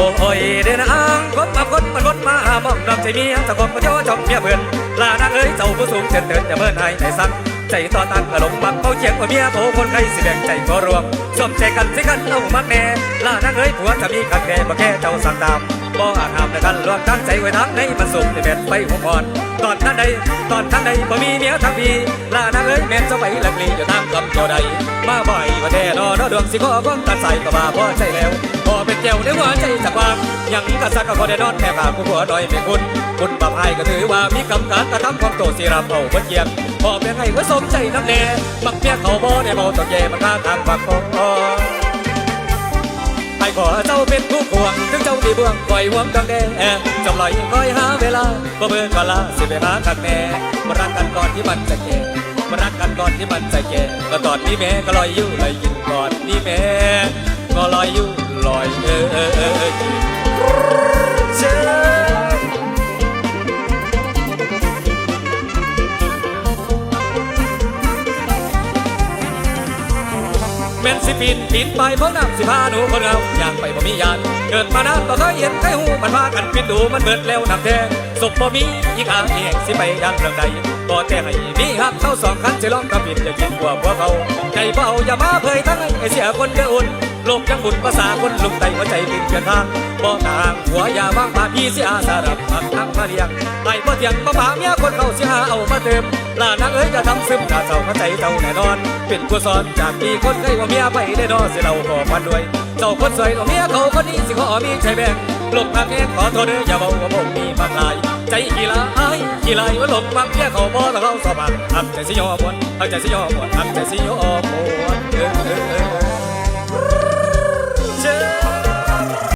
โอ้ยเดินอ้างคนมาคนมันคนมาหามองดำใจมียตะกอนมาย่อจอมเมียเพื่อนลานางเอ้ยเจ้าผู้สูงเจริญเถิดจะเมื่อไหร่ใจสั่งใจต่อตั้งอารมณ์มักเขาเชียงว่าเมียโผคนใครสิแบ่งใจก็รวมสมใจกันสิกันเอามักแน่ลานางเอ้ยผัวจะมีขัดแก่บ่แก่เจ้าสั่งตาม บ่อาหามในกันลวงตั้งใจไว้ทางในมันสุในเบ็ดไปหัวพรตอนท่านใดตอนท่านใดบ่มีเมียทั้งพีลานางเอ้ยแม่นจ้าไปลักลีอยู่ตามคำเจ้าใดมาบ่อยว่าแท้นอนดวงสิขอความตัดใส่ก็บ่าพอใจแล้วพอเป็นเจ้าในหัวใจจักวางยังกะสักก็พอได้นอนแม่ปากผู้ผัวดอยไม่คุณคุณบาปให้ก็ถือว่ามีกรรมการกระทำความโตสิรับเอาเพิ่นเกียงพอเป็นให้ว่าสมใจน้ำแน่บักเมียเขาบ่ได้เมาตอกแย่มันฆ่าทางปากคอให้ขอเจ้าเป็นผู้ควงถึง เจ้าที่เบื้องปล่อยห่วงกังแดจำลอยคอยหาเวลาบ่เบื่อก็ลาสิไปหากันแน่มารักกันก่อนที่มันจะแก่มารักกันก่อนที่มันจะแก่ก็ตอนนี้แม่ก็ลอยอยู่ลอยอยู่ก่อนนี้แม่ก็ลอยอยู่ลอยเออเออเออ แม่นสิปีนปีนไปเพราะน้ำสิพาหนูคนเราอยากไปบ่มียานเกิดมานานบ่เคยเห็นใครหูมันพากันปิดดูมันเบิดแล้วน้ำแท้ศพบ่มีอีกอาเองสิไปยังเรื่องใดบ่แต่ให้มีหักเข้าสองคันจะลองกระปิดอย่ากินกว่าพวกเขาใจเบาอย่ามาเผยทั้งไอ้เสียคนเดืออุ่น โลกยังบุญภาษาคนลุกไตหัวใจติดเกินทางบ่ต่างหัวอย่าว่างมาพี่เสียสารับพักทักมาเลียงไต่บ่เถียงบ่ผาเมียคนเขาเสียหาเอามาเติมลานางเอ้ยจะทำซึมถ้าเจ้าเข้าใจเจ้าแน่นอน เป็นผู้สอนจากที่คนเคยว่าเมียไปได้ดอสิเราขอพันด้วย เจ้าคนสวยของเมียเขาคนนี้สิขอมีใจแบ่งลงพักเองขอโทษเด้ออย่าบอกว่าผมมีมากลายใจกี่ลายกี่ลายว่าหลงมักเมียเขาบ่แล้วเขาสอบอะทำใจสิยอมหมดทำใจสิยอมหมดทำใจสิยอม